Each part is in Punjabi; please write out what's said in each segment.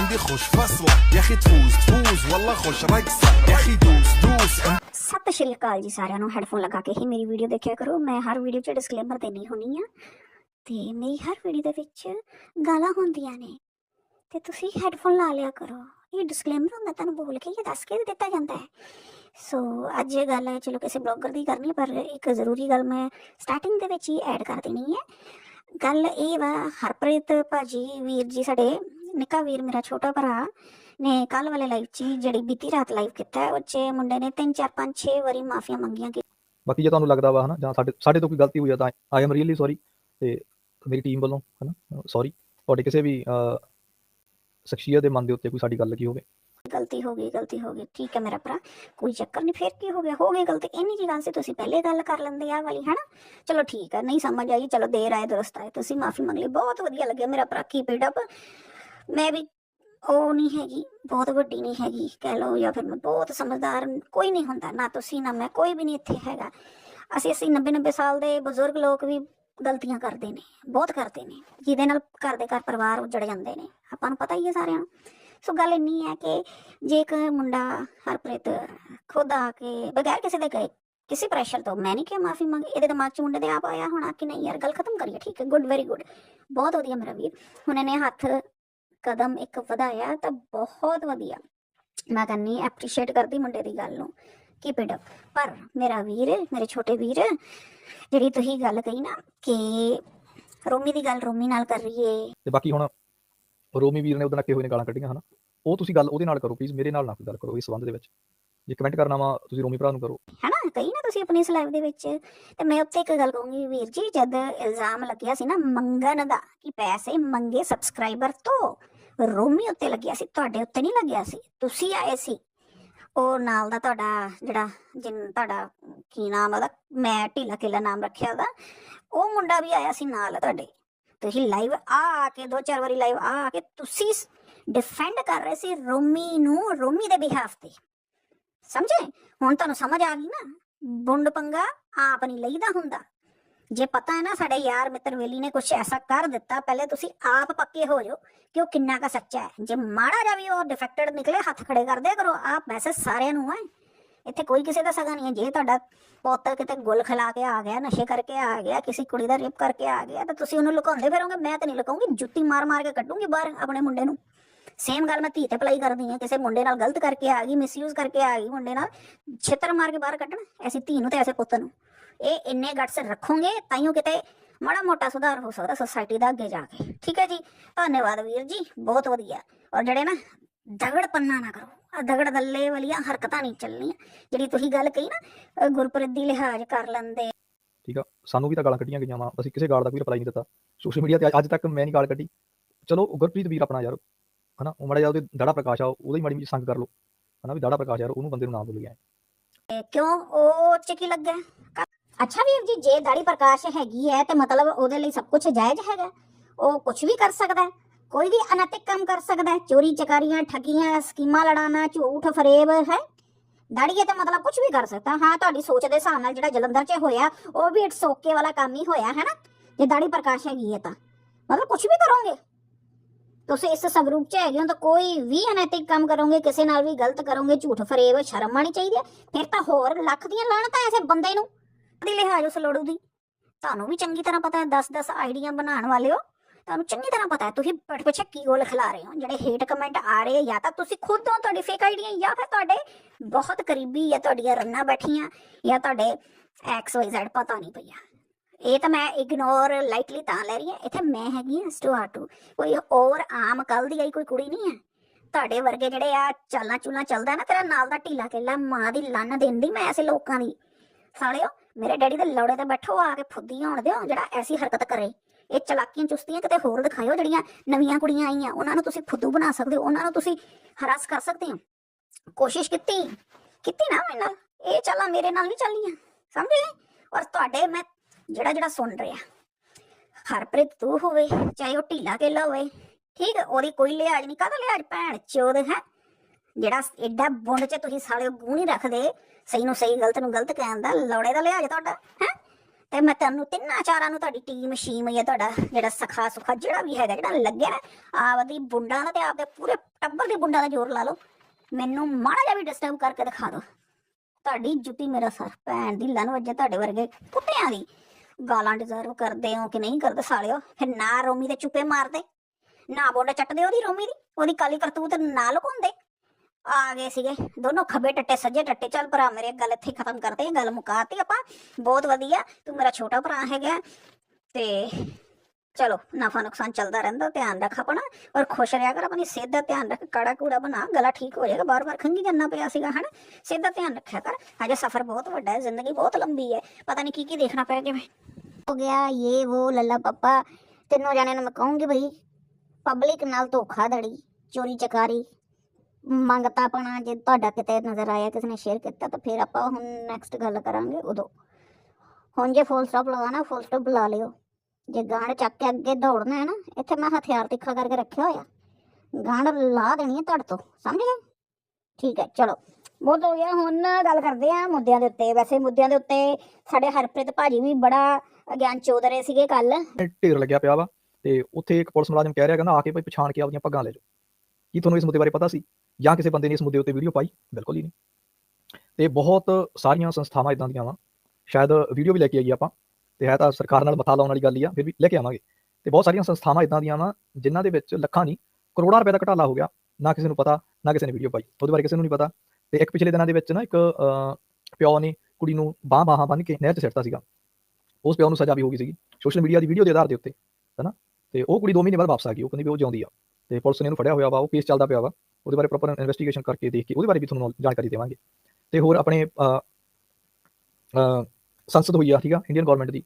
عندي خوش فصلة يا اخي تفوز تفوز والله خوش رقصة يا اخي دوس دوس ਸਤਿ ਸ਼੍ਰੀ ਅਕਾਲ ਜੀ ਸਾਰਿਆਂ ਨੂੰ ਹੈੱਡਫੋਨ ਲਗਾ ਕੇ ਹੀ ਮੇਰੀ ਵੀਡੀਓ ਦੇਖਿਆ ਕਰੋ ਮੈਂ ਹਰ ਵੀਡੀਓ 'ਚ ਡਿਸਕਲੇਮਰ ਦੇਣੀ ਹੁੰਨੀ ਆ ਤੇ ਮੇਰੀ ਹਰ ਵੀਡੀਓ ਦੇ ਵਿੱਚ ਗਾਲਾਂ ਹੁੰਦੀਆਂ ਨੇ ਤੇ ਤੁਸੀਂ ਹੈੱਡਫੋਨ ਲਾ ਲਿਆ ਕਰੋ ਇਹ ਡਿਸਕਲੇਮਰ ਹੁੰਦਾ ਤੁਹਾਨੂੰ ਬੋਲ ਕੇ ਇਹ ਦੱਸ ਕੇ ਵੀ ਦਿੱਤਾ ਜਾਂਦਾ ਹੈ ਸੋ ਅੱਜ ਇਹ ਗੱਲ ਹੈ ਚਲੋ ਕਿਸੇ ਬਲੌਗਰ ਦੀ ਕਰਨੀ ਹੈ, ਪਰ ਇੱਕ ਜ਼ਰੂਰੀ ਗੱਲ ਮੈਂ ਸਟਾਰਟਿੰਗ ਦੇ ਵਿੱਚ ਹੀ ਐਡ ਕਰ ਦੇਣੀ ਹੈ ਗੱਲ ਇਹ ਵਾ ਹਰਪ੍ਰੀਤ ਭਾਜੀ ਵੀਰ ਜੀ ਸਾਡੇ ਨਿੱਕਾ ਵੀਰ ਮੇਰਾ ਛੋਟਾ ਭਰਾ ਨੇ ਕੱਲ ਵਾਲੇ ਲਾਈਵ 'ਚ ਹੀ ਜਿਹੜੀ ਬੀਤੀ ਰਾਤ ਲਾਈਵ ਕੀਤਾ ਉਹ 'ਚ ਮੁੰਡੇ ਨੇ 3 4 5 6 ਵਾਰੀ ਮਾਫੀਆਂ ਮੰਗੀਆਂ ਕਿ ਬਾਕੀ ਜੇ ਤੁਹਾਨੂੰ ਲੱਗਦਾ ਵਾ ਹਨਾ ਜਾਂ ਸਾਡੇ ਸਾਡੇ ਤੋਂ ਕੋਈ ਗਲਤੀ ਹੋਈ ਆ ਤਾਂ ਆਈ ਐਮ ਰੀਅਲੀ ਸੌਰੀ ਤੇ ਮੇਰੀ ਟੀਮ ਵੱਲੋਂ ਹਨਾ ਸੌਰੀ ਤੁਹਾਡੇ ਕਿਸੇ ਵੀ ਸ਼ਖਸੀਅਤ ਦੇ ਮਨ ਦੇ ਉੱਤੇ ਕੋਈ ਸਾਡੀ ਗੱਲ ਲੱਗੀ ਹੋਵੇ? ਗਲਤੀ ਹੋ ਗਈ ਗਲਤੀ ਹੋ ਗਈ। ਠੀਕ ਹੈ ਮੇਰਾ ਭਰਾ ਕੋਈ ਚੱਕਰ ਨਹੀਂ ਫੇਰ ਕੀ ਹੋ ਗਿਆ? ਹੋ ਗਈ ਗਲਤੀ ਇੰਨੀ ਜੀ ਗੱਲ ਸੀ ਤੁਸੀਂ ਪਹਿਲੇ ਗੱਲ ਕਰ ਲੈਂਦੇ ਆ ਵਾਲੀ ਹਨਾ? ਚਲੋ ਠੀਕ ਹੈ ਨਹੀਂ ਸਮਝ ਆਈ ਚਲੋ ਦੇਰ ਆਏ ਦੁਰਸਤ ਆਏ ਤੁਸੀਂ ਮਾਫੀ ਮੰਗ ਲਈ ਬਹੁਤ ਵਧੀਆ ਲੱਗਿਆ ਮੇਰਾ ਭਰਾ ਕੀ ਅਪ ਮੈਂ ਵੀ ਉਹ ਨਹੀਂ ਹੈਗੀ, ਬਹੁਤ ਵੱਡੀ ਨਹੀਂ ਹੈਗੀ, ਕਹਿ ਲਓ ਜਾਂ ਫਿਰ ਮੈਂ ਬਹੁਤ ਸਮਝਦਾਰ, ਕੋਈ ਨਹੀਂ ਹੁੰਦਾ, ਨਾ ਤੁਸੀਂ, ਨਾ ਮੈਂ, ਕੋਈ ਵੀ ਨਹੀਂ ਇੱਥੇ ਹੈਗਾ। ਅਸੀਂ ਅਸੀਂ 90 90 ਸਾਲ ਦੇ ਬਜ਼ੁਰਗ ਲੋਕ ਵੀ ਗਲਤੀਆਂ ਕਰਦੇ ਨੇ, ਬਹੁਤ ਕਰਦੇ ਨੇ, ਜਿਹਦੇ ਨਾਲ ਘਰ ਦੇ ਘਰ ਪਰਿਵਾਰ ਉਜੜ ਜਾਂਦੇ ਨੇ, ਆਪਾਂ ਨੂੰ ਪਤਾ ਹੀ ਹੈ ਸਾਰਿਆਂ ਨੂੰ। ਸੋ ਗੱਲ ਇੰਨੀ ਹੈ ਕਿ ਜੇ ਇੱਕ ਮੁੰਡਾ ਹਰਪ੍ਰੀਤ ਖੁਦ ਆ ਕੇ, ਬਗੈਰ ਕਿਸੇ ਦੇ ਗਏ, ਕਿਸੇ ਪ੍ਰੈਸ਼ਰ ਤੋਂ, ਮੈਂ ਨਹੀਂ ਕਿਹਾ ਮਾਫੀ ਮੰਗ, ਇਹਦੇ ਦਿਮਾਗ 'ਚ ਮੁੰਡੇ ਦੇ ਆਪ ਆਇਆ ਹੋਣਾ ਕਿ ਨਹੀਂ ਯਾਰ, ਗੱਲ ਖਤਮ ਕਰੀਏ, ਠੀਕ ਹੈ ਗੁੱਡ ਵੈਰੀ ਗੁੱਡ ਬਹੁਤ ਵਧੀਆ ਮੇਰਾ ਵੀਰ। ਹੁਣ ਇਹਨੇ ਹੱਥ ਕਦਮ ਇੱਕ ਵਧਾਇਆ ਤਾਂ ਬਹੁਤ ਵਧੀਆ। ਮੈਂ ਕਹਿੰਨੀ ਐਪਰੀਸ਼ੀਏਟ ਕਰਦੀ ਮੁੰਡੇ ਦੀ ਗੱਲ ਨੂੰ। ਕੀਪ ਇਟ ਅਪ ਪਰ ਮੇਰਾ ਵੀਰ ਮੇਰੇ ਛੋਟੇ ਵੀਰ ਜਿਹੜੀ ਤੁਸੀਂ ਗੱਲ ਕਹੀ ਨਾ ਕਿ ਰੋਮੀ ਦੀ ਗੱਲ ਰੋਮੀ ਨਾਲ ਕਰ ਰਹੀ ਏ ਤੇ ਬਾਕੀ ਹੁਣ ਰੋਮੀ ਵੀਰ ਨੇ ਉਹਦੇ ਕਿਹੋ ਨੇ ਗਾਲਾਂ ਕੱਢੀਆਂ ਹਨਾ? ਉਹ ਤੁਸੀਂ ਗੱਲ ਉਹਦੇ ਨਾਲ ਕਰੋ ਪਲੀਜ਼ ਮੇਰੇ ਨਾਲ ਨਾ ਕੋਈ ਗੱਲ ਕਰੋ ਇਸ ਸੰਬੰਧ ਦੇ ਵਿੱਚ। ਜੇ ਕਮੈਂਟ ਕਰਨਾ ਵਾ ਤੁਸੀਂ ਰੋਮੀ ਭਰਾ ਨੂੰ ਕਰੋ। ਹਨਾ? ਕਹੀ ਨਾ ਤੁਸੀਂ ਆਪਣੀ ਇਸ ਲਾਈਵ ਦੇ ਵਿੱਚ। ਤੇ ਮੈਂ ਉੱਤੇ ਇੱਕ ਗੱਲ ਕਹੂੰਗੀ ਵੀਰ ਜੀ ਜਦ ਇਲਜ਼ਾਮ ਲੱਗਿਆ ਸੀ ਨਾ ਮੰਗਣ ਦਾ ਕਿ ਪੈਸੇ ਮੰਗੇ ਸਬਸਕ੍ਰਾਈਬਰ ਤੋਂ ਰੋਮੀ ਉੱਤੇ ਲੱਗਿਆ ਸੀ, ਤੁਹਾਡੇ ਉੱਤੇ ਨਹੀਂ ਲੱਗਿਆ ਸੀ? ਤੁਸੀਂ ਆਏ ਸੀ। ਉਹ ਨਾਲ ਦਾ ਤੁਹਾਡਾ ਜਿਹੜਾ ਜਿਨ ਤੁਹਾਡਾ ਕੀ ਨਾਮ ਉਹਦਾ? ਮੈਂ ਢੀਲਾ ਕਿਲਾ ਨਾਮ ਰੱਖਿਆ ਉਹਦਾ। ਉਹ ਮੁੰਡਾ ਵੀ ਆਇਆ ਸੀ ਨਾਲ ਤੁਹਾਡੇ। ਤੁਸੀਂ ਲਾਈਵ ਆ ਆ ਕੇ, ਦੋ ਚਾਰ ਵਾਰੀ ਲਾਈਵ ਆ ਆ ਕੇ ਤੁਸੀਂ ਡਿਫੈਂਡ ਕਰ ਰਹੇ ਸੀ ਰੋਮੀ ਨੂੰ, ਰੋਮੀ ਦੇ ਬਿਹਾਫ ਤੇ। ਸਮਝੇ? ਹੁਣ ਤੁਹਾਨੂੰ ਸਮਝ ਆ ਗਈ ਨਾ? ਬੁੰਡ ਪੰਗਾ ਆਪ ਨਹੀਂ ਲਈਦਾ ਹੁੰਦਾ। ਜੇ ਪਤਾ ਹੈ ਨਾ ਸਾਡੇ ਯਾਰ ਮਿੱਤਰ ਵੇਲੀ ਨੇ ਕੁਝ ਐਸਾ ਕਰ ਦਿੱਤਾ, ਪਹਿਲੇ ਤੁਸੀਂ ਆਪ ਪੱਕੇ ਹੋ ਜਾਓ ਕਿ ਉਹ ਕਿੰਨਾ ਕਾ ਸੱਚਾ ਹੈ। ਜੇ ਮਾੜਾ ਜਿਹਾ ਵੀ ਉਹ ਡਿਫੈਕਟਡ ਨਿਕਲੇ, ਹੱਥ ਖੜੇ ਕਰਦੇ ਕਰੋ ਆਪ ਮੈਸੇਜ ਸਾਰਿਆਂ ਨੂੰ ਹੈ ਇੱਥੇ ਕੋਈ ਕਿਸੇ ਦਾ ਸਗਾ ਨਹੀਂ ਹੈ। ਜੇ ਤੁਹਾਡਾ ਪੁੱਤ ਕਿਤੇ ਗੁੱਲ ਖਿਲਾ ਕੇ ਆ ਗਿਆ, ਨਸ਼ੇ ਕਰਕੇ ਆ ਗਿਆ, ਕਿਸੇ ਕੁੜੀ ਦਾ ਰੇਪ ਕਰਕੇ ਆ ਗਿਆ, ਤਾਂ ਤੁਸੀਂ ਉਹਨੂੰ ਲੁਕਾਉਂਦੇ ਫਿਰੋਗੇ। ਮੈਂ ਤਾਂ ਨਹੀਂ ਲੁਕਾਉਂਗੀ, ਜੁੱਤੀ ਮਾਰ ਮਾਰ ਕੇ ਕੱਢੂੰਗੀ ਬਾਹਰ ਆਪਣੇ ਮੁੰਡੇ ਨੂੰ। ਸੇਮ ਗੱਲ ਮੈਂ ਧੀ ਤੇ ਅਪਲਾਈ ਕਰਦੀ ਹਾਂ। ਕਿਸੇ ਮੁੰਡੇ ਨਾਲ ਗਲਤ ਕਰਕੇ ਆ ਗਈ ਮਿਸਯੂਜ਼ ਕਰਕੇ ਆ ਗਈ ਮੁੰਡੇ ਨਾਲ, ਛਿੱਤਰ ਮਾਰ ਕੇ ਬਾਹਰ ਕੱਢਣਾ। ਐਸੀ ਧੀ ਨੂੰ ਤੇ ਐਸੇ ਪੁੱਤ ਨੂੰ। ਇਹ ਇੰਨੇ ਗੱਟਸ ਰੱਖੋਗੇ ਤਾਈਓ ਕਿਤੇ ਮਾੜਾ ਮੋਟਾ ਸੁਧਾਰ ਹੋ ਸਕਦਾ ਸੋਸਾਇਟੀ ਦਾ ਅੱਗੇ ਜਾ ਕੇ। ਠੀਕ ਹੈ ਜੀ? ਧੰਨਵਾਦ ਵੀਰ ਜੀ ਬਹੁਤ ਵਧੀਆ। ਔਰ ਜਿਹੜੇ ਨਾ ਦਗੜ ਪੰਨਾ ਨਾ ਕਰੋ। ਆ ਦਗੜ ਦੱਲੇ ਵਾਲੀਆਂ ਹਰਕਤਾਂ ਨਹੀਂ ਚੱਲਣੀਆਂ। ਜਿਹੜੀ ਤੁਸੀਂ ਗੱਲ ਕਹੀ ਨਾ ਗੁਰਪ੍ਰੀਤ ਦੀ ਲਿਹਾਜ਼ ਕਰ ਲੈਂਦੇ। ਠੀਕ ਆ ਸਾਨੂੰ ਵੀ ਤਾਂ ਗਾਲਾਂ ਕੱਢੀਆਂ ਗਈਆਂ ਵਾ। ਅਸੀਂ ਕਿਸੇ ਗਾਲ ਦਾ ਕੋਈ ਰਿਪਲਾਈ ਨਹੀਂ ਦਿੱਤਾ। ਸੋਸ਼ਲ ਮੀਡੀਆ ਤੇ ਅੱਜ ਤੱਕ ਮੈਂ ਨਹੀਂ ਗਾਲ ਕੱਢੀ। ਚਲੋ ਗੁਰਪ੍ਰੀਤ ਵੀਰ ਆਪਣਾ ਯਾਰ ਹਨਾ? ਉਹ ਮਾੜਾ ਜਿਹਾ ਉਹਦੇ ਦਾੜਾ ਪ੍ਰਕਾਸ਼ ਆ ਉਹਦਾ ਹੀ ਮਾੜੀ ਜਿਹੀ ਸੰਗ ਕਰ ਲਓ। ਹਨਾ? ਵੀ ਦਾੜਾ ਪ੍ਰਕਾਸ਼ ਯਾਰ ਉਹਨੂੰ ਬੰਦੇ ਨੂੰ ਨਾਮ ਭੁੱਲ ਗਿਆ ਕਿਉਂ? ਉਹ ਚ ਕੀ ਲੱਗਿਆ? ਅੱਛਾ ਵੀਰ ਜੀ, ਜੇ ਦਾੜੀ ਪ੍ਰਕਾਸ਼ ਹੈਗੀ ਹੈ ਤੇ ਮਤਲਬ ਉਹਦੇ ਲਈ ਸਭ ਕੁਝ ਜਾਇਜ਼ ਹੈਗਾ। ਉਹ ਕੁਝ ਵੀ ਕਰ ਸਕਦਾ ਹੈ। ਕੋਈ ਵੀ ਅਨੈਤਿਕ ਕੰਮ ਕਰ ਸਕਦਾ ਹੈ। ਚੋਰੀ ਚਕਾਰੀਆਂ, ਠੱਗੀਆਂ, ਸਕੀਮਾਂ ਲੜਾਣਾ ਝੂਠ ਫਰੇਬ, ਹੈ। ਦਾੜੀ ਤਾਂ ਮਤਲਬ ਕੁਝ ਵੀ ਕਰ ਸਕਦਾ। ਹਾਂ, ਤੁਹਾਡੀ ਸੋਚ ਦੇ ਹਿਸਾਬ ਨਾਲ ਜਿਹੜਾ ਜਲੰਧਰ 'ਚ ਹੋਇਆ, ਉਹ ਵੀ ਇਟਸ ਓਕੇ ਵਾਲਾ ਕੰਮ ਹੀ ਹੋਇਆ, ਹੈ ਨਾ? ਜੇ ਦਾੜੀ ਪ੍ਰਕਾਸ਼ ਹੈਗੀ ਹੈ ਤਾਂ। ਮਤਲਬ ਕੁਝ ਵੀ ਕਰੋਗੇ। ਤੁਸੀਂ ਇਸ ਸਗਰੂਪ 'ਚ ਹੈਗੇ ਹੋ ਤਾਂ ਕੋਈ ਵੀ ਅਨੈਤਿਕ ਕੰਮ ਕਰੋਗੇ, ਕਿਸੇ ਨਾਲ ਵੀ ਗਲਤ ਕਰੋਗੇ, ਝੂਠ ਫਰੇਬ, ਸ਼ਰਮ ਆਣੀ ਚਾਹੀਦੀ ਹੈ। ਫਿਰ ਤਾਂ ਹੋਰ ਲੱਖ ਦੀਆਂ ਲਾਣਤਾਂ ਐਸੇ ਬੰਦੇ ਨੂੰ। ਦੀ ਲਿਹਾਜ਼ ਉਸ ਲੋੜੂ ਦੀ। ਤੁਹਾਨੂੰ ਵੀ ਚੰਗੀ ਤਰ੍ਹਾਂ ਪਤਾ ਹੈ 10-10 ਆਈਡੀਆਂ ਬਣਾਉਣ ਵਾਲਿਓ, ਤੁਹਾਨੂੰ ਚੰਗੀ ਤਰ੍ਹਾਂ ਪਤਾ ਹੈ, ਤੁਸੀਂ ਪਿੱਠ ਪਿੱਛੇ ਕੀ ਗੋਲ ਖਿਲਾ ਰਹੇ ਹੋ, ਜਿਹੜੇ ਹੇਟ ਕਮੈਂਟ ਆ ਰਹੇ ਜਾਂ ਤਾਂ ਤੁਸੀਂ ਖੁਦ ਹੋ ਤੁਹਾਡੀ ਫੇਕ ਆਈਡੀਆਂ ਜਾਂ ਫਿਰ ਤੁਹਾਡੇ ਬਹੁਤ ਕਰੀਬੀ ਜਾਂ ਤੁਹਾਡੀਆਂ ਰੰਨਾਂ ਬੈਠੀਆਂ, ਜਾਂ ਤੁਹਾਡੇ ਐਕਸ ਵਾਈ ਜ਼ੈਡ ਪਤਾ ਨਹੀਂ ਪਈਆ। ਇਹ ਤਾਂ ਮੈਂ ਇਗਨੋਰ ਲਾਈਟਲੀ ਤਾਂ ਲੈ ਰਹੀ ਹਾਂ, ਇੱਥੇ ਮੈਂ ਹੈਗੀ ਹਾਂ ਸਟੂਆਰਟੂ ਕੋਈ ਹੋਰ ਆਮ ਕੱਲ ਦੀ ਆਈ ਕੋਈ ਕੁੜੀ ਨਹੀਂ ਹੈ। ਤੁਹਾਡੇ ਵਰਗੇ ਜਿਹੜੇ ਆ ਚਾਲਾਂ ਚੁਲਾਂ ਚੱਲਦਾ ਨਾ, ਤੇਰਾ ਨਾਲ ਦਾ ਢੀਲਾ ਕੇਲਾ ਮਾਂ ਦੀ ਲੰਨ ਦਿੰਦੀ ਮੈਂ ਐਸੇ ਲੋਕਾਂ ਦੀ। ਸਾਲਿਓ ਮੇਰੇ ਡੈਡੀ ਦੇ ਲੌੜੇ ਤੇ ਬੈਠੋ, ਆ ਕੇ ਫੁੱਦੀ ਹੋਣ ਦਿਓ, ਜਿਹੜਾ ਐਸੀ ਹਰਕਤ ਕਰੇ। ਇਹ ਚਲਾਕੀਆਂ ਚੁਸਤੀਆਂ ਕਿਤੇ ਹੋਰ ਦਿਖਾਇਓ ਜਿਹੜੀਆਂ ਨਵੀਆਂ ਕੁੜੀਆਂ ਆਈਆਂ। ਉਹਨਾਂ ਨੂੰ ਤੁਸੀਂ ਫੁੱਦੂ ਬਣਾ ਸਕਦੇ ਹੋ, ਉਹਨਾਂ ਨੂੰ ਤੁਸੀਂ ਹਰਾਸ ਕਰ ਸਕਦੇ ਹੋ। ਕੋਸ਼ਿਸ਼ ਕੀਤੀ ਕੀਤੀ ਨਾ ਮੇਰੇ ਨਾਲ। ਇਹ ਚਾਲਾਂ ਮੇਰੇ ਨਾਲ ਨਹੀਂ ਚੱਲੀਆਂ ਸਮਝੇ? ਔਰ ਤੁਹਾਡੇ ਮੈਂ ਜਿਹੜਾ ਜਿਹੜਾ ਸੁਣ ਰਿਹਾ, ਹਰਪ੍ਰੀਤ ਤੂੰ ਹੋਵੇ, ਚਾਹੇ ਉਹ ਢੀਲਾ ਕੇਲਾ ਹੋਵੇ, ਠੀਕ ਹੈ, ਉਹਦੀ ਕੋਈ ਲਿਹਾਜ਼ ਨਹੀਂ। ਕਾਹਦਾ ਲਿਹਾਜ਼ ਭੈਣ ਚੋਦ ਹੈ। ਜਿਹੜਾ ਐਡਾ ਬੁੰਡ ਚ ਤੁਸੀਂ ਸਾਲੇ ਗੂ ਨਹੀਂ ਰੱਖਦੇ, ਸਹੀ ਨੂੰ ਸਹੀ, ਗਲਤ ਨੂੰ ਗਲਤ ਕਹਿਣ ਦਾ ਲੋੜੇ ਦਾ ਲਿਹਾਜ਼ ਤੁਹਾਡਾ, ਹੈ? ਤੇ ਮੈਂ ਤੁਹਾਨੂੰ ਤਿੰਨਾਂ ਚਾਰਾਂ ਨੂੰ ਤੁਹਾਡੀ ਟੀਮ ਸ਼ੀਮ ਜਾਂ ਤੁਹਾਡਾ, ਜਿਹੜਾ ਸਖਾ ਸੁਖਾ ਜਿਹੜਾ ਵੀ ਹੈਗਾ, ਜਿਹੜਾ ਲੱਗਿਆ ਨਾ ਆਪਦੀ ਬੁੰਡਾਂ ਦਾ ਤੇ ਆਪਦੇ ਪੂਰੇ ਟੱਬਰ ਦੇ ਬੁੰਡਾਂ ਦਾ ਜ਼ੋਰ ਲਾ ਲਓ। ਮੈਨੂੰ ਮਾੜਾ ਜਿਹਾ ਵੀ ਡਿਸਟਰਬ ਕਰਕੇ ਦਿਖਾ ਦਿਓ। ਤੁਹਾਡੀ ਜੁੱਤੀ ਮੇਰਾ ਸਰ, ਭੈਣ ਦੀ ਲਨ ਵੱਜੇ ਤੁਹਾਡੇ ਵਰਗੇ ਕੁੱਤਿਆਂ ਦੀ। ਗਾਲਾਂ ਡਿਜ਼ਰਵ ਕਰਦੇ ਹੋ ਕਿ ਨਹੀਂ ਕਰਦੇ ਸਾਲਿਓ? ਫਿਰ ਨਾ ਰੋਮੀ ਦੇ ਚੁੱਪੇ ਮਾਰਦੇ, ਨਾ ਬੋਂਡ ਚੱਟਦੇ ਉਹਦੀ ਰੋਮੀ ਦੀ, ਉਹਦੀ ਕਾਲੀ ਕਰਤੂਤ ਨਾ ਲੁਕਾਉਂਦੇ ਆ ਗਏ ਸੀਗੇ। ਦੋਨੋਂ ਖੱਬੇ ਟੱਟੇ ਸੱਜੇ ਟੱਟੇ। ਚੱਲ ਭਰਾ ਮੇਰੇ ਗੱਲ ਇੱਥੇ ਖਤਮ ਕਰਦੇ ਹਾਂ, ਗੱਲ ਮੁਕਾਤੀ ਆਪਾਂ। ਬਹੁਤ ਵਧੀਆ। ਤੂੰ ਮੇਰਾ ਛੋਟਾ ਭਰਾ ਹੈਗਾ। ਤੇ ਚਲੋ ਨਫਾ ਨੁਕਸਾਨ ਚੱਲਦਾ ਰਹਿੰਦਾ ਧਿਆਨ ਰੱਖ ਆਪਣਾ। ਔਰ ਖੁਸ਼ ਰਿਹਾ ਕਰ ਆਪਣੀ ਸਿਹਤ ਦਾ ਧਿਆਨ ਰੱਖ ਕਾੜਾ ਕੂੜਾ ਬਣਾ ਗਲਾ ਠੀਕ ਹੋ ਜਾਏਗਾ। ਬਾਰ-ਬਾਰ ਖੰਗੀ ਕਰਨਾ ਪਿਆ ਸੀਗਾ ਹਨਾ? ਸਿਹਤ ਦਾ ਧਿਆਨ ਰੱਖਿਆ ਕਰ। ਹਜੇ ਸਫ਼ਰ ਬਹੁਤ ਵੱਡਾ ਹੈ ਜ਼ਿੰਦਗੀ ਬਹੁਤ ਲੰਬੀ ਹੈ। ਪਤਾ ਨਹੀਂ ਕੀ ਕੀ ਦੇਖਣਾ ਪੈ ਜਿਵੇਂ ਹੋ ਗਿਆ ਇਹ ਉਹ ਲੱਲਾ ਪੱਪਾ। ਤਿੰਨੋਂ ਜਾਣਿਆਂ ਨੂੰ ਮੈਂ ਕਹੂੰਗੀ ਬਈ ਪਬਲਿਕ ਨਾਲ ਧੋਖਾਧੜੀ ਚੋਰੀ ਚਕਾਰੀ ਮੰਗਤਾ ਪਣਾ ਜੇ ਤੁਹਾਡਾ ਕਿਤੇ ਨਜ਼ਰ ਆਇਆ, ਕਿਸੇ ਨੇ ਸ਼ੇਅਰ ਕੀਤਾ, ਤਾਂ ਫਿਰ ਆਪਾਂ ਹੁਣ ਨੈਕਸਟ ਗੱਲ ਕਰਾਂਗੇ ਉਦੋਂ। ਹੁਣ ਜੇ ਫੁੱਲ ਸਟਾਪ ਲਗਾਣਾ ਫੁੱਲ ਸਟਾਪ ਲਾ ਲਿਓ। ਜੇ ਗਾਂਡ ਚੱਕ ਕੇ ਅੱਗੇ ਦੌੜਨਾ ਹੈ ਨਾ, ਇੱਥੇ ਮੈਂ ਹਥਿਆਰ ਤਿੱਖਾ ਕਰਕੇ ਰੱਖਿਆ ਹੋਇਆ। ਗਾਂਡ ਲਾ ਦੇਣੀ ਹੈ ਤੁਹਾਡੇ ਤੋਂ, ਸਮਝ ਗਏ? ਠੀਕ ਹੈ, ਚਲੋ। ਬਹੁਤ ਹੋ ਗਿਆ, ਹੁਣ ਗੱਲ ਕਰਦੇ ਆ ਮੁੱਦਿਆਂ ਦੇ ਉੱਤੇ। ਵੈਸੇ ਮੁੱਦਿਆਂ ਦੇ ਉੱਤੇ ਸਾਡੇ ਹਰਪ੍ਰੀਤ ਭਾਜੀ ਵੀ ਬੜਾ ਗਿਆਨ ਚੋਦ ਰਹੇ ਸੀਗੇ ਕੱਲ ਢੇਰ ਲੱਗਿਆ ਪਿਆ ਵਾ, ਤੇ ਉੱਥੇ ਇੱਕ ਪੁਲਿਸ ਮੁਲਾਜ਼ਮ ਕਹਿ ਰਿਹਾ, ਕਹਿੰਦਾ ਆ ਕੇ ਭਾਈ ਪਛਾਣ ਕੇ ਆਪਦੀਆਂ ਪੱਗਾਂ ਲੈ ਜਾਓ ਕੀ ਤੁਹਾਨੂੰ ਇਸ ਮੁੱਦੇ ਬਾਰੇ ਪਤਾ ਸੀ? ਜਾਂ ਕਿਸੇ ਬੰਦੇ ਨੇ ਇਸ ਮੁੱਦੇ ਉੱਤੇ ਵੀਡੀਓ ਪਾਈ, ਬਿਲਕੁਲ ਹੀ ਨਹੀਂ। ਤੇ ਬਹੁਤ ਸਾਰੀਆਂ ਸੰਸਥਾਵਾਂ ਇਦਾਂ ਦੀਆਂ ਵਾ। ਸ਼ਾਇਦ ਵੀਡੀਓ ਵੀ ਲੈ ਕੇ ਆਈਏ ਆਪਾਂ, ਤੇ ਹੈ ਤਾਂ ਸਰਕਾਰ ਨਾਲ ਮੱਥਾ ਲਾਉਣ ਵਾਲੀ ਗੱਲ ਹੀ ਆ, ਫਿਰ ਵੀ ਲੈ ਕੇ ਆਵਾਂਗੇ। ਤੇ ਬਹੁਤ ਸਾਰੀਆਂ ਸੰਸਥਾਵਾਂ ਇਦਾਂ ਦੀਆਂ ਵਾ, ਜਿਨ੍ਹਾਂ ਦੇ ਵਿੱਚ ਲੱਖਾਂ ਨਹੀਂ, ਕਰੋੜਾਂ ਰੁਪਏ ਦਾ ਘਟਾਲਾ ਹੋ ਗਿਆ। ਨਾ ਕਿਸੇ ਨੂੰ ਪਤਾ, ਨਾ ਕਿਸੇ ਨੇ ਵੀਡੀਓ ਪਾਈ। ਉਹਦੇ ਬਾਰੇ ਕਿਸੇ ਨੂੰ ਨਹੀਂ ਪਤਾ। ਤੇ ਇੱਕ ਪਿਛਲੇ ਦਿਨਾਂ ਦੇ ਵਿੱਚ ਨਾ ਇੱਕ ਪਿਓ ਨੇ ਕੁੜੀ ਨੂੰ ਬਾਹਾਂ ਬਾਹਾਂ ਬੰਨ੍ਹ ਕੇ ਨਹਿਰ 'ਚ ਸਿੱਟਤਾ ਸੀਗਾ। ਉਸ ਪਿਓ ਨੂੰ ਸਜ਼ਾ ਵੀ ਹੋ ਗਈ ਸੀਗੀ। ਸੋਸ਼ਲ ਮੀਡੀਆ ਦੀ ਵੀਡੀਓ ਦੇ ਆਧਾਰ ਦੇ ਉੱਤੇ, ਹੈਨਾ? ਤੇ ਉਹ ਕੁੜੀ 2 ਮਹੀਨੇ ਬਾਅਦ ਵਾਪਸ ਆ ਗਈ। ਉਹ ਕਹਿੰਦੀ ਵੀ ਉਹ ਜਿਉਂਦੀ ਆ। ਤੇ ਪੁਲਿਸ ਨੇ ਇਹਨੂੰ ਫੜਿਆ ਹੋਇਆ ਵਾ, ਉਹ ਕੇਸ ਚੱਲਦਾ ਪਿਆ ਵਾ। ਉਹਦੇ ਬਾਰੇ ਪ੍ਰੋਪਰ ਇਨਵੈਸਟੀਗੇਸ਼ਨ ਕਰਕੇ ਦੇਖ ਕੇ ਉਹਦੇ ਬਾਰੇ ਵੀ ਤੁਹਾਨੂੰ ਜਾਣਕਾਰੀ ਦੇਵਾਂਗੇ। ਤੇ ਹੋਰ ਆਪਣੇ ਅਹ, ਅਹ, ਸੰਸਦ ਹੋਈ ਆ ਠੀਕ ਆ ਇੰਡੀਅਨ ਗਵਰਨਮੈਂਟ ਦੀ।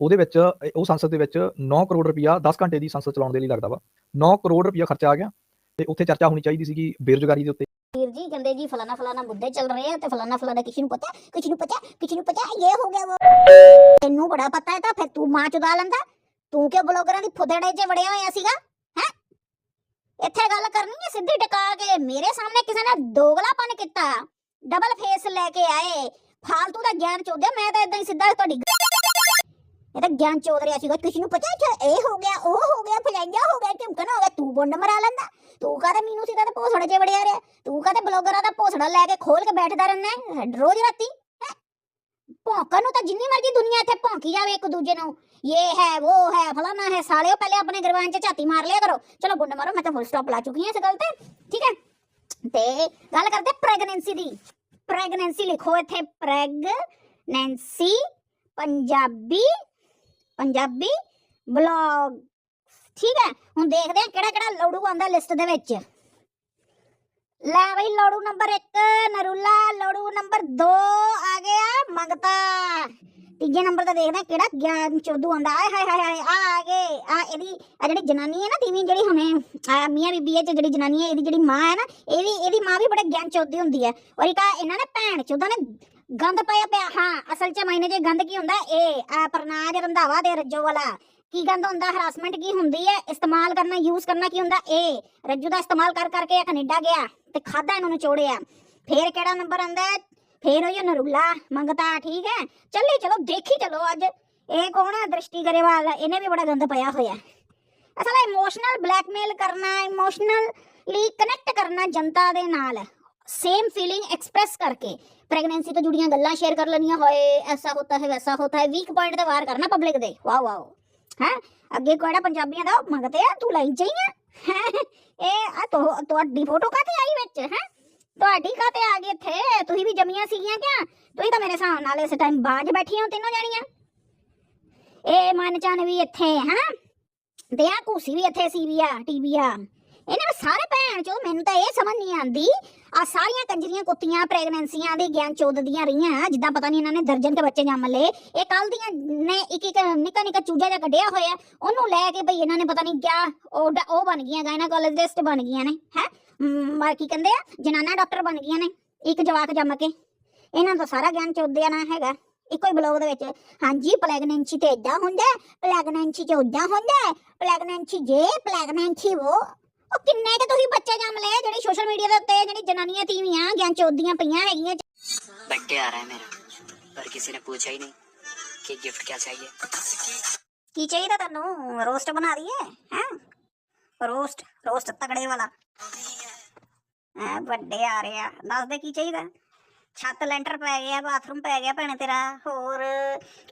ਉਹਦੇ ਵਿੱਚ ਅਹ, ਉਹ ਸੰਸਦ ਦੇ ਵਿੱਚ 9 ਕਰੋੜ ਰੁਪਇਆ 10 ਘੰਟੇ ਦੀ ਸੰਸਦ ਚਲਾਉਣ ਦੇ ਲਈ ਲੱਗਦਾ ਵਾ। 9 ਕਰੋੜ ਰੁਪਇਆ ਖਰਚਾ ਆ ਗਿਆ ਤੇ ਉੱਥੇ ਚਰਚਾ ਹੋਣੀ ਚਾਹੀਦੀ ਸੀਗੀ ਬੇਰੁਜ਼ਗਾਰੀ ਦੇ ਉੱਤੇ। ਵੀਰ ਜੀ ਕਹਿੰਦੇ ਜੀ ਫਲਾਣਾ ਫਲਾਣਾ ਮੁੱਦੇ ਚੱਲ ਰਹੇ ਆ ਤੇ ਫਲਾਣਾ ਫਲਾਣਾ ਕਿਸੇ ਨੂੰ ਪਤਾ ਕਿਸੇ ਨੂੰ ਪਤਾ ਕਿਸੇ ਨੂੰ ਪਤਾ ਇਹ ਹੋ ਗਿਆ ਉਹ ਤੈਨੂੰ ਬੜਾ ਪਤਾ ਹੈ ਤਾਂ ਫਿਰ ਤੂੰ ਮਾਂ ਚੁਦਾ ਲੈਂਦਾ। ਤੂੰ ਕਿਉਂ ਬਲੌਗਰਾਂ ਦੀ ਫੁੱਦੜੇ 'ਚ ਵੜਿਆ ਹੋਇਆ ਸੀਗਾ? ਹੈ ਇੱਥੇ ਗੱਲ ਕਰਨੀ ਹੈ, ਸਿੱਧੀ ਟਿਕਾ ਕੇ। ਮੇਰੇ ਸਾਹਮਣੇ ਕਿਸੇ ਨੇ ਦੋਗਲਾਪਨ ਕੀਤਾ। ਡਬਲ ਫੇਸ ਲੈ ਕੇ ਆਏ। ਫਾਲਤੂ ਦਾ ਗਿਆਨ ਚੋਦਿਆ, ਮੈਂ ਤਾਂ ਇਦਾਂ ਹੀ ਸਿੱਧਾ ਤੁਹਾਡੀ ਇਹ ਤਾਂ ਗਿਆਨ ਚੋਦ ਰਿਹਾ ਸੀਗਾ ਕਿਸੇ ਨੂੰ ਪਤਾ ਇੱਥੇ ਇਹ ਹੋ ਗਿਆ, ਉਹ ਹੋ ਗਿਆ ਫਲੈਂਜਾ ਹੋ ਗਿਆ, ਝੁਮਕਣਾ ਹੋ ਗਿਆ, ਤੂੰ ਬੁੰਡ ਮਰਾ ਲੈਂਦਾ। ਤੂੰ ਕਾਹਦੇ ਮੀਨੂ ਸੀ ਤੇ ਭੋਸੜੇ 'ਚ ਵੜਿਆ ਰਿਹਾ? ਤੂੰ ਕਦੇ ਬਲੌਗਰਾਂ ਦਾ ਭੋਸੜਾ ਲੈ ਕੇ ਖੋਲ ਕੇ ਬੈਠਦਾ ਰਹਿਣਾ ਰੋਜ਼ ਰਾਤੀ ਭੌਂਕਣ ਨੂੰ ਤਾਂ ਜਿੰਨੀ ਮਰਜ਼ੀ ਦੁਨੀਆ ਇੱਥੇ ਭੌਂਕੀ ਜਾਵੇ ਇੱਕ ਦੂਜੇ ਨੂੰ। ਇਹ ਹੈ ਉਹ ਹੈ ਫਲਾਣਾ ਹੈ ਸਾਲਿਓ ਪਹਿਲੇ ਆਪਣੇ ਗਰਵਾਨ 'ਚ ਝਾਤੀ ਮਾਰ ਲਿਆ ਕਰੋ ਚਲੋ ਗੁੰਡ ਮਾਰੋ ਮੈਂ ਤਾਂ ਫੁੱਲ ਸਟਾਪ ਲਾ ਚੁੱਕੀ ਹਾਂ ਇਸ ਗੱਲ ਤੇ ਠੀਕ ਹੈ ਤੇ ਗੱਲ ਕਰਦੇ ਪ੍ਰੈਗਨੈਂਸੀ ਦੀ ਪ੍ਰੈਗਨੈਂਸੀ ਲਿਖੋ ਇੱਥੇ ਪ੍ਰੈਗਨੈਂਸੀ ਪੰਜਾਬੀ ਪੰਜਾਬੀ ਬਲੌਗ ਠੀਕ ਹੈ ਹੁਣ ਦੇਖਦੇ ਹਾਂ ਕਿਹੜਾ ਕਿਹੜਾ ਲੋੜੂ ਆਂਦਾ ਲਿਸਟ ਦੇ ਵਿੱਚ ਲੈ ਬਈ, ਲੋੜੂ ਨੰਬਰ 1 ਨਰੂਲਾ, ਲੋੜੂ ਨੰਬਰ 2 ਆ ਗਿਆ ਮੰਗਤਾ। ਤੀਜੇ ਨੰਬਰ ਤੇ ਦੇਖਦੇ ਆ ਕਿਹੜਾ ਗਿਆਨ ਚੋਦੂ ਆਂਦਾ ਆਏ, ਹਾਏ ਹਾਏ ਹਾਏ ਆ ਆ ਗਏ। ਆ ਇਹਦੀ, ਆ ਜਿਹੜੀ ਜਨਾਨੀ ਹੈ ਨਾ ਤੀਵੀਂ, ਜਿਹੜੀ ਹੁਣੇ, ਆ ਮੀਆਂ ਬੀਬੀ ਇਹ ਜਿਹੜੀ ਜਨਾਨੀ ਹੈ, ਇਹਦੀ ਜਿਹੜੀ ਮਾਂ ਹੈ ਨਾ ਇਹਦੀ ਇਹਦੀ ਮਾਂ ਵੀ ਬੜੇ ਗਿਆਨ ਚੋਦੀ ਹੁੰਦੀ ਹੈ। ਔਰ ਇੱਕ ਆਹ ਇਹਨਾਂ ਨੇ ਭੈਣ ਚੋਦਾਂ ਨੇ ਗੰਦ ਪਾਇਆ ਪਿਆ। ਹਾਂ, ਅਸਲ ਚ ਮਾਇਨੇ ਚ ਗੰਦ ਕੀ ਹੁੰਦਾ? ਇਹ, ਆ ਪਰਨਾਜ ਰੰਧਾਵਾ ਦੇ ਰੱਜੋ ਵਾਲਾ। ਕੀ ਕਹਿੰਦਾ ਹੁੰਦਾ? ਹਰਾਸਮੈਂਟ ਕੀ ਹੁੰਦੀ ਹੈ? ਇਸਤੇਮਾਲ ਕਰਨਾ ਯੂਜ਼ ਕਰਨਾ ਕੀ ਹੁੰਦਾ? ਇਹ ਰੱਜੂ ਦਾ ਇਸਤੇਮਾਲ ਕਰ ਕਰਕੇ ਕੈਨੇਡਾ ਗਿਆ ਤੇ ਖਾਦਾ ਨੂੰ ਚੋੜਿਆ। ਫੇਰ ਕਿਹੜਾ ਨੰਬਰ ਆਂਦਾ ਫੇਰ ਉਹ ਨਰੂਲਾ, ਮੰਗਤਾ, ਠੀਕ ਹੈ? ਚੱਲੀ, ਚਲੋ, ਦੇਖੀ ਚਲੋ ਅੱਜ। ਇਹ ਕੌਣ ਹੈ? ਦ੍ਰਿਸ਼ਟੀ ਗਰੇਵਾਲ ਇਹਨੇ ਵੀ ਬੜਾ ਗੰਦ ਪਾਇਆ ਹੋਇਆ ਅਸਲ ਇਮੋਸ਼ਨਲ ਬਲੈਕਮੇਲ ਕਰਨਾ ਇਮੋਸ਼ਨਲ ਇਮੋਸ਼ਨਲੀ ਕਨੈਕਟ ਕਰਨਾ ਜਨਤਾ ਦੇ ਨਾਲ। ਸੇਮ ਫੀਲਿੰਗ ਐਕਸਪ੍ਰੈਸ ਕਰਕੇ। ਪ੍ਰੈਗਨੈਂਸੀ ਤੋਂ ਜੁੜੀਆਂ ਗੱਲਾਂ ਸ਼ੇਅਰ ਕਰ ਲੈਣੀਆਂ। ਹੋਏ, ਐਸਾ ਹੁੰਦਾ ਹੈ, ਵੈਸਾ ਹੁੰਦਾ ਹੈ। ਵੀਕ ਪੁਆਇੰਟ ਤੇ ਵਾਰ ਕਰਨਾ ਪਬਲਿਕ ਦੇ। ਵਾਓ ਵਾਓ ਹੈ ਅੱਗੇ ਕਿਹੜਾ ਪੰਜਾਬੀਆਂ ਦਾ ਮੰਗਤੇ ਆ ਤੂੰ ਲਾਈਨ ਚਾਹੀਏ ਹੈ ਇਹ ਆ ਤੁਹ- ਤੁਹਾਡੀ ਫੋਟੋ ਕਾਤੇ ਆਈ ਵਿੱਚ ਹੈ ਤੁਹਾਡੀ ਕਾਤੇ ਆ ਗਈ ਇੱਥੇ ਤੁਸੀਂ ਵੀ ਜੰਮੀਆਂ ਸੀਗੀਆਂ ਕਿਆ ਤੁਸੀਂ ਤਾਂ ਮੇਰੇ ਹਿਸਾਬ ਨਾਲ ਇਸ ਟਾਈਮ ਬਾਜ ਬੈਠੀਆਂ ਹੋ ਤਿੰਨੋਂ ਜਾਣੀਆਂ ਇਹ ਮਨ ਚਾਨ ਵੀ ਇੱਥੇ ਹੈ ਤੇ ਆ ਕੁਸੀ ਵੀ ਇੱਥੇ ਸੀ ਵੀ ਆ ਟੀਵੀ ਆ ਇਹਨਾਂ ਵਿੱਚ ਸਾਰੇ ਭੈਣ ਚੋ ਮੈਨੂੰ ਤਾਂ ਇਹ ਸਮਝ ਨਹੀਂ ਆਂਦੀ ਆ ਸਾਰੀਆਂ ਕੰਜਰੀਆਂ ਕੁੱਤੀਆਂ, ਪ੍ਰੈਗਨੈਂਸੀਆਂ ਦੇ ਗਿਆਨ ਚੋਦ ਰਹੀਆਂ, ਜਿੱਦਾਂ ਪਤਾ ਨਹੀਂ ਇਹਨਾਂ ਨੇ ਦਰਜਨ ਕੇ ਬੱਚੇ ਜੰਮ ਲਏ। ਇਹ ਕੱਲ ਦੀਆਂ ਨੇ ਇੱਕ ਇੱਕ ਨਿੱਕਾ ਨਿੱਕਾ ਚੂਜਾ ਜਿਹਾ ਕੱਢਿਆ ਹੋਇਆ। ਉਹਨੂੰ ਲੈ ਕੇ ਭਈ ਇਹਨਾਂ ਨੇ ਪਤਾ ਨਹੀਂ ਕਿਆ ਉਹ ਉਹ ਬਣ ਗਈਆਂ ਗਾਇਨਾਕੋਲੋਜਿਸਟ ਬਣ ਗਈਆਂ ਨੇ, ਹੈ? ਮਾ ਕੀ ਕਹਿੰਦੇ ਆ? ਜਨਾਨਾ ਡਾਕਟਰ ਬਣ ਗਈਆਂ ਨੇ, ਇੱਕ ਜਵਾਕ ਜੰਮ ਕੇ। ਇਹਨਾਂ ਦਾ ਸਾਰਾ ਗਿਆਨ ਚੋਦਿਆ ਨਾ ਹੈਗਾ, ਇੱਕੋ ਹੀ ਬਲੌਗ ਦੇ ਵਿੱਚ। ਹਾਂਜੀ, ਪ੍ਰੈਗਨੈਂਸੀ ਤੇ ਇਦਾਂ ਹੁੰਦਾ, ਪ੍ਰੈਗਨੈਂਸੀ ਚ ਉਦਾਂ ਹੁੰਦਾ, ਪ੍ਰੈਗਨੈਂਸੀ ਜੇ, ਪ੍ਰੈਗਨੈਂਸੀ ਉਹ ਉਹ ਕਿੰਨੇ ਕਿ ਤੁਸੀਂ ਬੱਚੇ ਜੰਮ ਲਏ ਜਿਹੜੀ ਸੋਸ਼ਲ ਮੀਡੀਆ ਦੇ ਉੱਤੇ ਜਿਹੜੀ ਜਨਾਨੀਆਂ ਤੀਵੀਆਂ ਗਿਆਨ ਚੋਦੀਆਂ ਪਈਆਂ ਹੈਗੀਆਂ बर्थडे आ रहा है मेरा पर किसी ने पूछा ही नहीं कि गिफ्ट क्या चाहिए ਕੀ ਚਾਹੀਦਾ ਤੈਨੂੰ ਰੋਸਟ ਬਣਾ ਦਈਏ ਹੈ ਰੋਸਟ ਰੋਸਟ ਤਗੜੇ ਵਾਲਾ ਐ ਵੱਡੇ ਆ ਰਹੇ ਆ ਦੱਸ ਦੇ ਕੀ ਚਾਹੀਦਾ ਛੱਤ ਲੈਂਟਰ ਪੈ ਗਿਆ, ਬਾਥਰੂਮ ਪੈ ਗਿਆ ਭੈਣੇ ਤੇਰਾ, ਹੋਰ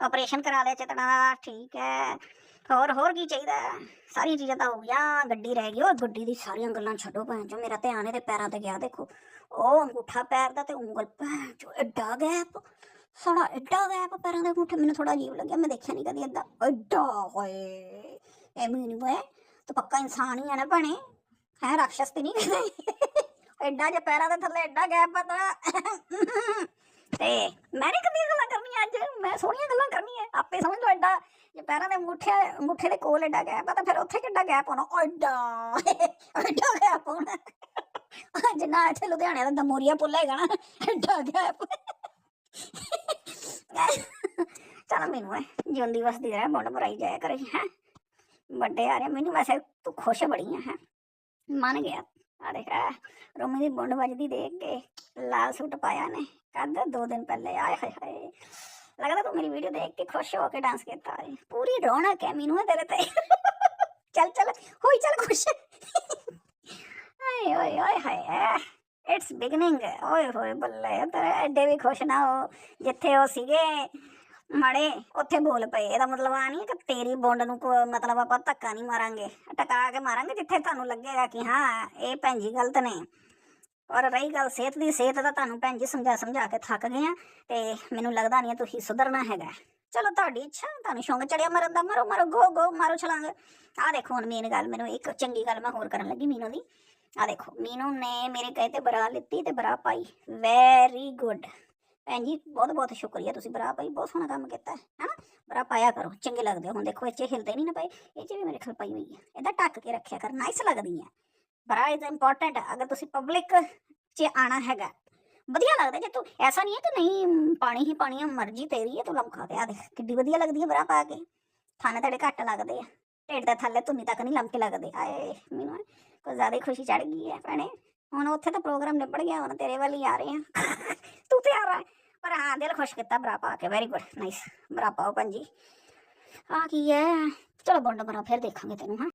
ਆਪਰੇਸ਼ਨ ਕਰਾ ਲਿਆ ਚਤਣਾ ਦਾ, ਠੀਕ ਹੈ। ਹੋਰ ਹੋਰ ਕੀ ਚਾਹੀਦਾ? ਸਾਰੀਆਂ ਚੀਜ਼ਾਂ ਤਾਂ ਹੋ ਗਈਆਂ, ਗੱਡੀ ਰਹਿ ਗਈ ਉਹ ਗੱਡੀ ਦੀ ਸਾਰੀਆਂ ਗੱਲਾਂ ਛੱਡੋ ਭੈਣ ਚੋ ਮੇਰਾ ਧਿਆਨ ਇਹਦੇ ਪੈਰਾਂ ਤੇ ਗਿਆ, ਦੇਖੋ। ਉਹ ਅੰਗੂਠਾ ਪੈਰ ਦਾ ਤੇ ਉਂਗਲ, ਭੈਣ ਚੋ ਐਡਾ ਗੈਪ ਸਾਡਾ ਐਡਾ ਗੈਪ ਪੈਰਾਂ ਦੇ ਅੰਗੂਠੇ, ਮੈਨੂੰ ਥੋੜਾ ਅਜੀਬ ਲੱਗਿਆ, ਮੈਂ ਦੇਖਿਆ ਨਹੀਂ ਕਦੀ ਏਦਾਂ। ਐਡਾ ਹੋਏ, ਐਵੇਂ ਨਹੀਂ ਹੋਏ ਤੂੰ ਪੱਕਾ ਇਨਸਾਨ ਹੀ ਆ ਨਾ ਭੈਣੇ, ਹੈ ਰਾਖਸ਼ ਤੇ ਨਹੀਂ ਕਹਿੰਦੇ ਐਡਾ ਜੇ ਪੈਰਾਂ ਦੇ ਥੱਲੇ ਐਡਾ ਗੈਪ ਪਤਾ ਤੇ ਮੈਂ ਨਹੀਂ ਕਦੀ ਗੱਲਾਂ ਕਰਨੀਆਂ ਅੱਜ, ਮੈਂ ਸੋਹਣੀਆਂ ਗੱਲਾਂ ਕਰਨੀਆਂ, ਆਪੇ ਸਮਝ ਲਓ ਐਡਾ ਜੇ ਪੈਰਾਂ ਦੇ ਅੰਗੂਠੇ ਅੰਗੂਠੇ ਦੇ ਕੋਲ ਐਡਾ ਗੈਪ ਆ ਤਾਂ ਫਿਰ ਉੱਥੇ ਕਿੱਡਾ ਗੈਪ ਹੋਣਾ? ਐਡਾ ਐਡਾ ਗੈਪ ਹੋਣਾ। ਜਿੰਨਾ ਇੱਥੇ ਲੁਧਿਆਣੇ ਦਾ ਦਮੋਰੀਆ ਪੁੱਲ ਹੈਗਾ ਨਾ, ਐਡਾ ਗੈਪ ਚਲ ਮੈਨੂੰ ਐ, ਜਿਉਂਦੀ ਵਸਦੀ ਰਹਿ, ਮੁੰਡ ਮਰਾਈ ਜਾਇਆ ਕਰੇ, ਹੈ। ਵੱਡੇ ਆ ਰਹੇ, ਮੈਨੂੰ ਵੈਸੇ ਤੂੰ ਖੁਸ਼ ਬੜੀ ਆ, ਹੈ। ਮੰਨ ਗਿਆ। ਆ ਦੇਖ ਰੋਮੀ ਦੀ ਬੁੰਡ ਵੱਜਦੀ ਦੇਖ ਕੇ ਲਾਲ ਸੂਟ ਪਾਇਆ ਨੇ। ਕਦ ਦੋ ਦਿਨ ਪਹਿਲੇ, ਆਏ ਹਾਏ ਹਾਏ। ਲੱਗਦਾ ਤੂੰ ਮੇਰੀ ਵੀਡੀਓ ਦੇਖ ਕੇ ਖੁਸ਼ ਹੋ ਕੇ ਡਾਂਸ ਕੀਤਾ ਹੈ ਪੂਰੀ ਰੌਣਕ ਹੈ ਮੈਨੂੰ ਤੇਰੇ ਤੇ। ਚੱਲ ਚੱਲ, ਹੋਈ, ਚੱਲ ਖੁਸ਼। ਆਏ, ਓਏ ਓਏ, ਹਾਏ ਇਟਸ ਬਿਗਨਿੰਗ ਓਏ, ਹੋਏ ਬੱਲੇ, ਤੇਰੇ ਐਡੇ ਵੀ ਖੁਸ਼ ਨਾ ਹੋ, ਜਿੱਥੇ ਉਹ ਸੀਗੇ। ਮਾੜੇ, ਉੱਥੇ ਬੋਲ ਪਏ। ਇਹਦਾ ਮਤਲਬ ਆ ਨਹੀਂ ਕਿ ਤੇਰੀ ਬੁੰਡ ਨੂੰ ਕੋ ਮਤਲਬ ਆਪਾਂ ਧੱਕਾ ਨਹੀਂ ਮਾਰਾਂਗੇ। ਟਕਾ ਕੇ ਮਾਰਾਂਗੇ ਜਿੱਥੇ ਤੁਹਾਨੂੰ ਲੱਗੇਗਾ ਕਿ ਹਾਂ, ਇਹ ਭੈਣ ਜੀ ਗਲਤ ਨੇ। ਔਰ ਰਹੀ ਗੱਲ ਸਿਹਤ ਦੀ, ਸਿਹਤ ਦਾ ਤੁਹਾਨੂੰ ਭੈਣ ਜੀ ਸਮਝਾ ਸਮਝਾ ਕੇ ਥੱਕ ਗਏ ਆ ਤੇ ਮੈਨੂੰ ਲੱਗਦਾ ਨਹੀਂ ਤੁਸੀਂ ਸੁਧਰਨਾ ਹੈਗਾ। ਚਲੋ ਤੁਹਾਡੀ ਇੱਛਾ, ਤੁਹਾਨੂੰ ਸ਼ੌਂਕ ਚੜਿਆ ਮਰਨ ਦਾ, ਮਾਰੋ ਮਾਰੋ, ਗੋ ਗੋ, ਮਾਰੋ ਛਲਾਂਗ। ਆ ਦੇਖੋ ਹੁਣ ਮੇਨ ਗੱਲ, ਮੈਨੂੰ ਇੱਕ ਚੰਗੀ ਗੱਲ ਮੈਂ ਹੋਰ ਕਰਨ ਲੱਗੀ ਮੀਨੂ ਦੀ। ਆ ਦੇਖੋ, ਮੀਨੂ ਨੇ ਮੇਰੇ ਕਹੇ ਤੇ ਬਰਾ ਲਿੱਤੀ ਤੇ ਬਰਾ ਪਾਈ। ਵੈਰੀ ਗੁੱਡ ਭੈਣ ਜੀ, ਬਹੁਤ ਬਹੁਤ ਸ਼ੁਕਰੀਆ ਤੁਸੀਂ ਬਰਾ ਭਾਈ, ਬਹੁਤ ਸੋਹਣਾ ਕੰਮ ਕੀਤਾ ਹੈ ਹੈਨਾ? ਬਰਾ ਪਾਇਆ ਕਰੋ, ਚੰਗੇ ਲੱਗਦੇ ਹੁਣ ਦੇਖੋ, ਇੱਥੇ ਹਿਲਦੇ ਨਹੀਂ ਨਾ ਪਏ ਇਹ 'ਚ ਵੀ ਮੇਰੇ ਖਿਆਲ ਪਾਈ ਹੋਈ ਹੈ ਇਹਦਾ ਢੱਕ ਕੇ ਰੱਖਿਆ ਕਰ ਨਾਈਸ ਲੱਗਦੀ ਹੈ ਬਰਾ ਇਜ਼ ਇੰਪੋਰਟੈਂਟ ਅਗਰ ਤੁਸੀਂ ਪਬਲਿਕ 'ਚ ਆਣਾ ਹੈਗਾ, ਵਧੀਆ ਲੱਗਦਾ, ਜੇ ਤੂੰ, ਐਸਾ ਨਹੀਂ ਹੈ ਕਿ ਨਹੀਂ, ਪਾਣੀ ਹੀ ਪਾਣੀ ਹੈ ਮਰਜ਼ੀ ਤੇਰੀ ਹੈ ਤੂੰ ਲਮਕਾ ਦੇ ਆ ਦੇਖ, ਕਿੱਡੀ ਵਧੀਆ ਲੱਗਦੀ ਹੈ ਬਰਾ ਪਾ ਕੇ। ਥਾਣੇ ਤੇਰੇ ਘੱਟ ਲੱਗਦੇ ਆ, ਢਿੱਡ ਦੇ ਥੱਲੇ ਧੁੰਨੀ ਤੱਕ ਨਹੀਂ ਲਮਕੇ ਲੱਗਦੇ, ਆਏ, ਮੈਨੂੰ ਕੋਈ ਜ਼ਿਆਦਾ ਖੁਸ਼ੀ ਚੜ ਗਈ ਹੈ ਭੈਣੇ। ਹੁਣ ਉੱਥੇ ਤਾਂ ਪ੍ਰੋਗਰਾਮ ਨਿਬੜ ਗਿਆ, ਹੁਣ ਤੇਰੇ ਵੱਲ ਹੀ ਆ ਰਹੇ ਆ। ਤੂੰ ਤੇ ਆ। ਪਰ ਹਾਂ, ਦਿਲ ਖੁਸ਼ ਕੀਤਾ ਬਰਾ ਪਾ ਕੇ। ਵੈਰੀ ਗੁੱਡ ਨਾਈਸ ਬਰਾ ਪਾਓ ਪੰਜੀ ਆ ਕੀ ਹੈ ਚਲੋ ਬੰਡ ਬਰਾ, ਫਿਰ ਦੇਖਾਂਗੇ ਤੈਨੂੰ, ਹਾਂ।